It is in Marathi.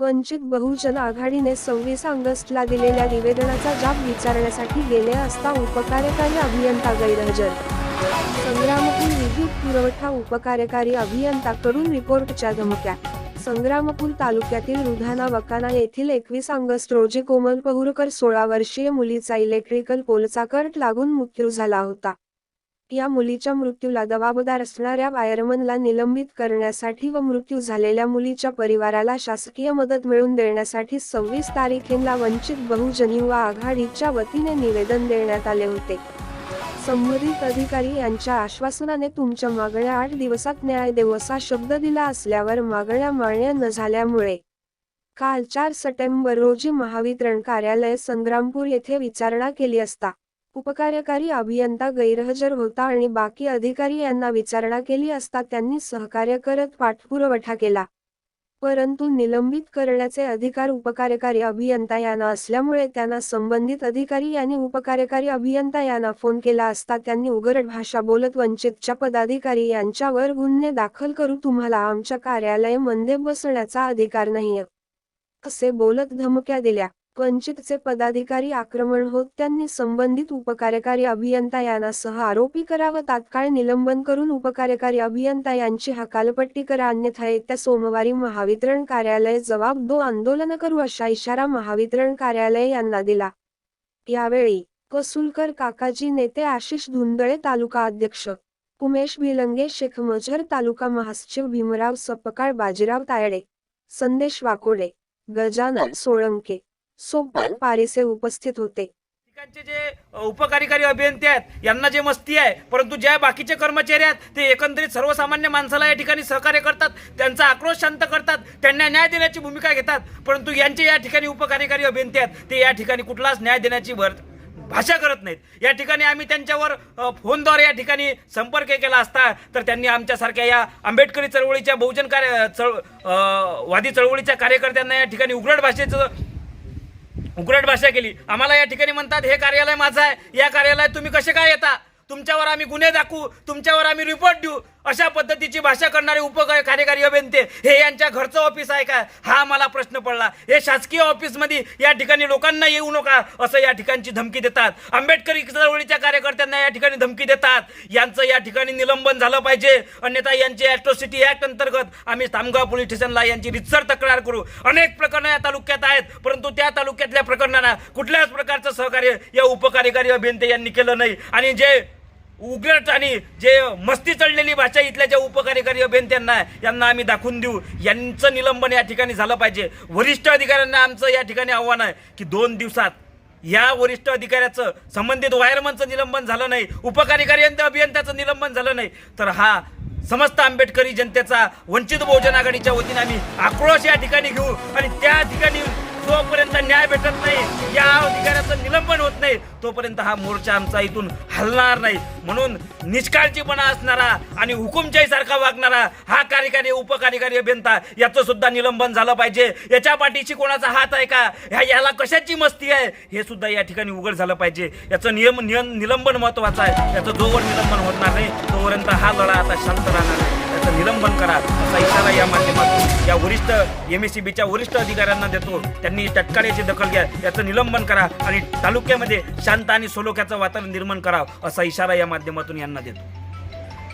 वंचित बहुजन आघाडीने सव्वीस ऑगस्टला दिलेल्या निवेदनाचा जाब विचारण्यासाठी गेले असता उपकार्यकारी अभियंता गैरहजर. संग्रामपूर विद्युत पुरवठा उपकार्यकारी अभियंताकडून रिपोर्टच्या धमक्या. संग्रामपूर तालुक्यातील रुधाना वकाना येथील एकवीस ऑगस्ट रोजी कोमल पहुरकर सोळा वर्षीय मुलीचा इलेक्ट्रिकल पोलचा कट लागून मृत्यू झाला होता. या मुलीच्या मृत्यूला जबाबदार असणाऱ्या वायरमनला निलंबित करण्यासाठी व मृत्यू झालेल्या मुलीच्या परिवाराला शासकीय मदत मिळवून देण्यासाठी सव्वीस तारखेला वंचित बहुजन युवा आघाडीच्या वतीने निवेदन देण्यात आले होते. संबंधित अधिकारी यांच्या आश्वासनाने तुमच्या मागण्या आठ दिवसात न्याय देऊ असा शब्द दिला असल्यावर मागण्या मान्य न झाल्यामुळे काल चार सप्टेंबर रोजी महावितरण कार्यालय संग्रामपूर येथे विचारणा केली असता उपकार्यकारी अभियंता गैरहजर होता आणि बाकी अधिकारी यांना विचारणा केली असता त्यांनी सहकार्य करत पाठपुरवठा केला. परंतु निलंबित करण्याचे अधिकार उपकार्यकारी अभियंता यांना असल्यामुळे त्यांना संबंधित अधिकारी यांनी उपकार्यकारी अभियंता यांना फोन केला असता त्यांनी उघड भाषा बोलत वंचितच्या पदाधिकारी यांच्यावर गुन्हे दाखल करू तुम्हाला आमच्या कार्यालयामध्ये बसण्याचा अधिकार नाही असे बोलत धमक्या दिल्या. वंचितचे पदाधिकारी आक्रमण होत त्यांनी संबंधित उपकार्यकारी अभियंता यांनासह आरोपी करा व तात्काळ निलंबन करून उपकार्यकारी अभियंता यांची हकालपट्टी करा अन्यथा येत्या सोमवारी महावितरण कार्यालय जबाब दो आंदोलन करू अशा इशारा महावितरण कार्यालय यांना दिला. यावेळी कसूलकर काकाजी नेते आशिष धुंदळे तालुका अध्यक्ष उमेश बिलंगे शेख मजहर तालुका महासचिव भीमराव सपकाळ बाजीराव तायडे संदेश वाकोडे गजानन सोळंके सोपान पारेसे उपस्थित होते. ठिकाणचे जे उपकार्यकारी अभियंते आहेत यांना जे मस्ती आहे परंतु ज्या बाकीचे कर्मचारी आहेत ते एकंदरीत सर्वसामान्य माणसाला या ठिकाणी सहकार्य करतात त्यांचा आक्रोश शांत करतात त्यांना न्याय देण्याची भूमिका घेतात परंतु यांचे या ठिकाणी उपकार्यकारी अभियंते आहेत ते या ठिकाणी कुठलाच न्याय देण्याची भर भाषा करत नाहीत. या ठिकाणी आम्ही त्यांच्यावर फोनद्वारे या ठिकाणी संपर्क केला असता तर त्यांनी आमच्यासारख्या या आंबेडकरी चळवळीच्या बहुजन कार्य चळ वादी चळवळीच्या कार्यकर्त्यांना या ठिकाणी उघड भाषेचं उकरट भाषा केली. आम्हाला या ठिकाणी म्हणतात हे कार्यालय माझं आहे. या कार्यालयात तुम्ही कसे काय येता? तुमच्यावर आम्ही गुन्हे दाखवू. तुमच्यावर आम्ही रिपोर्ट देऊ. अशा पद्धतीची भाषा करणारे उप कार्यकारी अभियंते हे यांच्या घरचं ऑफिस आहे का? हा मला प्रश्न पडला. हे शासकीय ऑफिसमध्ये या ठिकाणी लोकांना येऊ नका असं या ठिकाणची धमकी देतात. आंबेडकरी चळवळीच्या कार्यकर्त्यांना या ठिकाणी धमकी देतात. यांचं या ठिकाणी निलंबन झालं पाहिजे. अन्यथा यांची ॲट्रॉसिटी ॲक्ट अंतर्गत आम्ही तामगाव पोलीस स्टेशनला यांची रितसर तक्रार करू. अनेक प्रकरणं या तालुक्यात आहेत परंतु त्या तालुक्यातल्या प्रकरणांना कुठल्याच प्रकारचं सहकार्य या उपकार्यकारी अभियंते यांनी केलं नाही. आणि जे उघड आणि जे मस्ती चढलेली भाषा इथल्या ज्या उपकार्यकारी अभियंत्यांना यांना आम्ही दाखवून देऊ. यांचं निलंबन या ठिकाणी झालं पाहिजे. वरिष्ठ अधिकाऱ्यांना आमचं या ठिकाणी आव्हान आहे की दोन दिवसात या वरिष्ठ अधिकाऱ्याचं संबंधित वायरमनचं निलंबन झालं नाही उपकार्यकारी अभियंत्याचं निलंबन झालं नाही तर हा समस्त आंबेडकरी जनतेचा वंचित बहुजन आघाडीच्या वतीने आम्ही आक्रोश या ठिकाणी घेऊ आणि त्या ठिकाणी जोपर्यंत न्याय भेटत नाही या अधिकाऱ्याचं निलंबन होत नाही. तोपर्यंत हा मोर्चा आमचा इथून हलणार नाही. म्हणून निष्काळजीपणा असणारा आणि हुकुमशाही सारखा वागणारा हा कार्यकारी उपकार्यकारी अभियंता याचं सुद्धा निलंबन झालं पाहिजे. याच्या पाठीशी कोणाचा हात आहे का? ह्या याला कशाची मस्ती आहे? हे सुद्धा या ठिकाणी उघड झालं पाहिजे. याचं नियम नियम निलंबन महत्वाचं आहे. याचं जोवर निलंबन होणार नाही. तोपर्यंत हा लढा आता शांत राहणार नाही. त्याचं निलंबन करा असा इशारा या माध्यमातून या वरिष्ठ एम एस सी बीच्या वरिष्ठ अधिकाऱ्यांना देतो. त्यांनी तत्काळ याची दखल घ्या याचं निलंबन करा आणि तालुक्यामध्ये शांत आणि सोलोख्याचं वातावरण निर्माण करा असा इशारा या माध्यमातून यांना देतो.